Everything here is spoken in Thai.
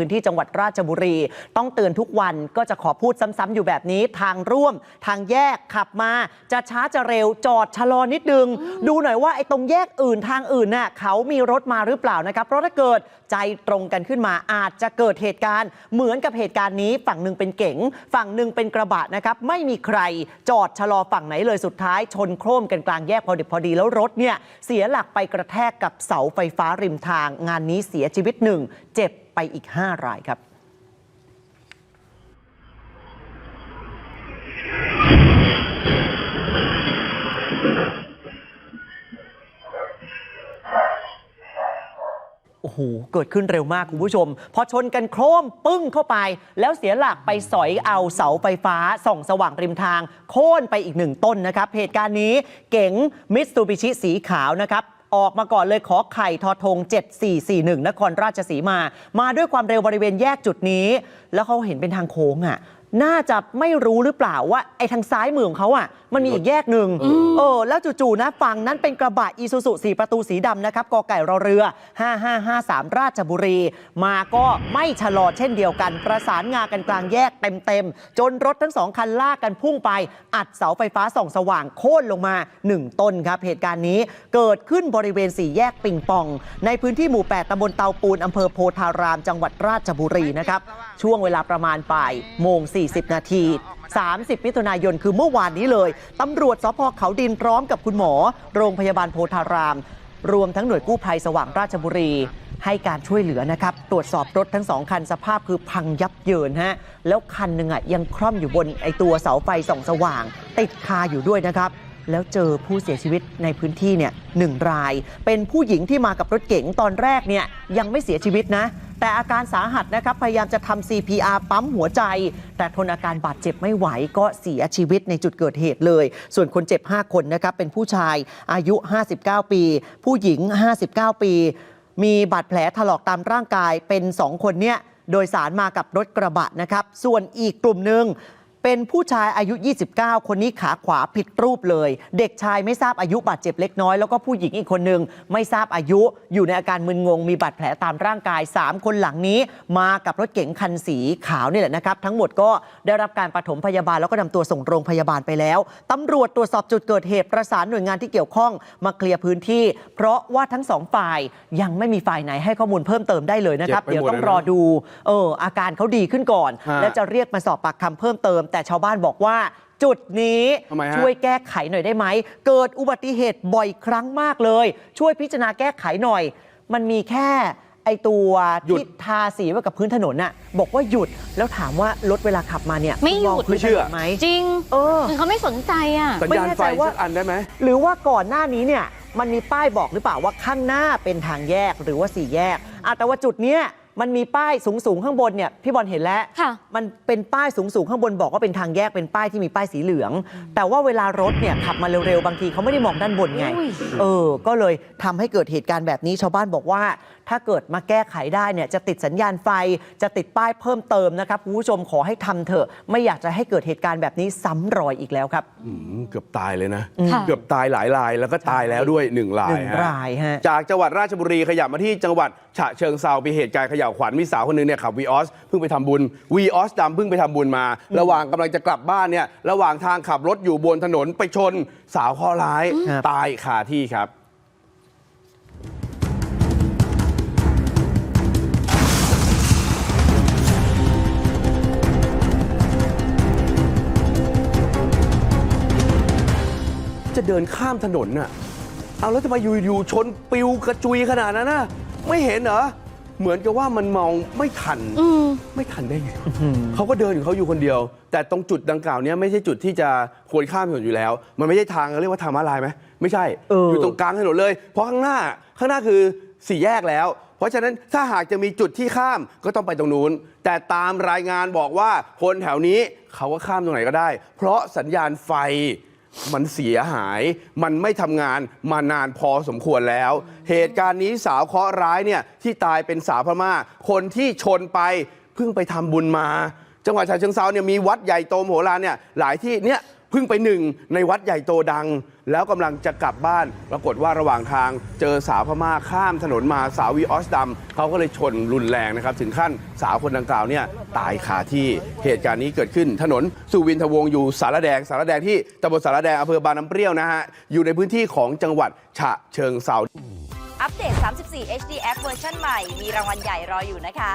พื้นที่จังหวัดราชบุรี ต้องเตือนทุกวันก็จะขอพูดซ้ำๆอยู่แบบนี้ทางร่วม ทางแยกขับมา จะช้าจะเร็วจอดชะลอนิดนึง ดูหน่อยว่าไอ้ตรงแยกอื่นทางอื่นน่ะเขามีรถมาหรือเปล่านะครับ เพราะถ้าเกิดใจตรงกันขึ้นมาอาจจะเกิดเหตุการณ์ เหมือนกับเหตุการณ์นี้ ฝั่งหนึ่งเป็นเก๋งฝั่งหนึ่งเป็นกระบะนะครับไม่มีใครจอดชะลอฝั่งไหนเลยสุดท้าย ชนโครมกันกลางแยกพอดิบพอดีแล้วรถเนี่ยเสียหลักไปกระแทกกับเสาไฟฟ้าริมทาง งานนี้เสียชีวิตหนึ่งเจ็บ ไปอีก 5 รายครับโอ้โห เกิดขึ้นเร็วมากคุณผู้ชม พอชนกันโครมปึ้งเข้าไป แล้วเสียหลักไปสอยเอาเสาไฟฟ้าส่องสว่างริมทาง โค่นไปอีกหนึ่งต้นนะครับ เหตุการณ์นี้เก๋งมิตซูบิชิสีขาวนะครับ ออกมาก่อนเลยขอไข่ทอทง 7441 นครราชสีมา มาด้วยความเร็วบริเวณแยกจุดนี้ แล้วเขาเห็นเป็นทางโค้งอะ น่าจะไม่รู้หรือเปล่าว่าไอ้ทางซ้ายมือของเขาอะมันมีอีกแยกหนึ่งเออแล้วจู่ๆนะฝั่งนั้นเป็นกระบะอีซูซุสีประตูสีดำนะครับกอไก่รอเรือ 5553 ราชบุรี มาก็ไม่ชะลอเช่นเดียวกัน ประสานงากันกลางแยกเต็มๆ จนรถทั้งสองคันลากกันพุ่งไป อัดเสาไฟฟ้าส่องสว่างโค่นลงมา 1 ต้นครับ เหตุการณ์นี้เกิดขึ้นบริเวณสี่แยกปิงปอง ในพื้นที่หมู่ 8ตำบลเตาปูนอำเภอโพธาราม จังหวัดราชบุรีนะครับช่วงเวลาประมาณบ่ายโมง40 นาที 30 มิถุนายนคือเมื่อวานนี้เลย ตำรวจสพเขาดินพร้อมกับคุณหมอ โรงพยาบาลโพธาราม รวมทั้งหน่วยกู้ภัยสว่างราชบุรี ให้การช่วยเหลือนะครับ ตรวจสอบรถทั้งสองคันสภาพคือพังยับเยินฮะ แล้วคันหนึ่งอะยังคล่อมอยู่บนไอตัวเสาไฟส่องสว่าง ติดคาอยู่ด้วยนะครับแล้วเจอผู้เสียชีวิตในพื้นที่เนี่ยหนึ่งราย เป็นผู้หญิงที่มากับรถเก๋งตอนแรกเนี่ยยังไม่เสียชีวิตนะ แต่อาการสาหัสนะครับพยายามจะทำ CPR ปั๊มหัวใจ แต่ทนอาการบาดเจ็บไม่ไหวก็เสียชีวิตในจุดเกิดเหตุเลย ส่วนคนเจ็บ 5 คนนะครับเป็นผู้ชายอายุ 59 ปี ผู้หญิง 59 ปี มีบาดแผลถลอกตามร่างกายเป็น 2 คนเนี่ยโดยสารมากับรถกระบะนะครับ ส่วนอีกกลุ่มหนึ่ง เป็นผู้ชายอายุ 29 คนนี้ขาขวาผิดรูปเลย เด็กชายไม่ทราบอายุบาดเจ็บเล็กน้อย แล้วก็ผู้หญิงอีกคนหนึ่งไม่ทราบอายุ อยู่ในอาการมึนงง มีบาดแผลตามร่างกาย 3 คนหลังนี้ มากับรถเก๋งคันสีขาวนี่แหละนะครับ ทั้งหมดก็ได้รับการปฐมพยาบาลแล้วก็นำตัวส่งโรงพยาบาลไปแล้วตำรวจตรวจสอบจุดเกิดเหตุประสานหน่วยงานที่เกี่ยวข้องมาเคลียร์พื้นที่ เพราะว่าทั้งสองฝ่ายยังไม่มีฝ่ายไหนให้ข้อมูลเพิ่มเติมได้เลยนะครับเจ็บไปเดี๋ยวหมดต้องเลยนะรอดูเอออาการเขาดีขึ้นก่อนฮะแล้วจะเรียกมาสอบปากคำเพิ่มเติมแต่ชาวบ้านบอกว่า จุดนี้ทำไมฮะ ช่วยแก้ไขหน่อยได้ไหม เกิดอุบัติเหตุบ่อยครั้งมากเลย ช่วยพิจารณาแก้ไขหน่อย มันมีแค่ไอตัวหยุดที่ทาสีไว้กับพื้นถนนน่ะบอกว่าหยุดแล้วถามว่ารถเวลาขับมาเนี่ยไม่หยุดองพื้นถนนไหม จริงเออ เหมือนเขาไม่สนใจอะ สัญไม่ญาณแน่ไฟใจว่าสักอันได้ไหม หรือว่าก่อนหน้านี้เนี่ยมันมีป้ายบอกหรือเปล่าว่าข้างหน้าเป็นทางแยกหรือว่าสี่แยกอะแต่ว่าจุดเนี้ย มันมีป้ายสูงสูงๆข้างบนเนี่ยพี่บอลเห็นแล้ว ค่ะ มันเป็นป้ายสูงสูงๆข้างบนบอกว่าเป็นทางแยกเป็นป้ายที่มีป้ายสีเหลือง แต่ว่าเวลารถเนี่ยขับมาเร็วๆบางทีเขาไม่ได้มองด้านบนไง อุ้ย เออ ก็เลยทำให้เกิดเหตุการณ์แบบนี้ชาวบ้านบอกว่า ถ้าเกิดมาแก้ไขได้เนี่ยจะติดสัญญาณไฟจะติดป้ายเพิ่มเติมนะครับคุณผู้ชมขอให้ทำเถอะ ไม่อยากจะให้เกิดเหตุการณ์แบบนี้ซ้ำรอยอีกแล้วครับ อืมเกือบตายเลยนะ ค่ะ เกือบตายหลายรายแล้วก็ตายแล้วด้วยหนึ่งรายหนึ่งฮะรายฮะ จากจังหวัดราชบุรีขยับมาที่จังหวัดฉะเชิงเซามีเหตุการณ์เขย่าวขวัญมีสาวคนหนึงเนี่ยขับวีออสเพิ่งไปทำบุญวีออสดำเพิ่งไปทำบุญมา ระหว่างกำลังจะกลับบ้านเนี่ยระหว่างทางขับรถอยู่บนถนนไปชนสาวข้อร้ายครับตายคาที่ครับ จะเดินข้ามถนนน่ะ เอาแล้วทำไมอยู่ๆชนปิวกระจุยขนาดนั้นน่ะ ไม่เห็นเหรอ เหมือนกับว่ามันมองไม่ทัน อืม ไม่ทันได้ไงเขาก็เดินของเขาอยู่คนเดียว แต่ตรงจุดดังกล่าวเนี้ยไม่ใช่จุดที่จะควรข้ามถนนอยู่แล้ว มันไม่ใช่ทางเรียกว่าทางม้าลายไหมไม่ใช่เอออ ยู่ตรงกลางถนนเลย เพราะข้างหน้าข้างหน้าคือสี่แยกแล้ว เพราะฉะนั้นถ้าหากจะมีจุดที่ข้ามก็ต้องไปตรงนู้น แต่ตามรายงานบอกว่าคนแถวนี้เขาก็ข้ามตรงไหนก็ได้ เพราะสัญญาณไฟ มันเสียหาย มันไม่ทำงานมานานพอสมควรแล้ว เหตุการณ์นี้สาวเคราะห์ร้ายเนี่ยที่ตายเป็นสาวพม่า คนที่ชนไปเพิ่งไปทำบุญมา จังหวัดฉะเชิงเซาเนี่ยมีวัดใหญ่โตมโหฬารเนี่ยหลายที่เนี่ย เพิ่งไปหนึ่งในวัดใหญ่โตดัง แล้วกำลังจะกลับบ้าน ปรากฏว่าระหว่างทางเจอสาวพม่าข้ามถนนมาสาววีออสดำเขาก็เลยชนรุนแรงนะครับ ถึงขั้นสาวคนดังกล่าวเนี่ยตายคาที่เหตุการณ์นี้เกิดขึ้น ถนนสุวินทวงศ์อยู่สารแดงสารแดงที่ตำบลสารแดงอำเภอบางน้ำเปรี้ยวนะฮะอยู่ในพื้นที่ของจังหวัดฉะเชิงเซาอัปเดต 34 HD App เวอร์ชันใหม่มีรางวัลใหญ่รออยู่นะคะ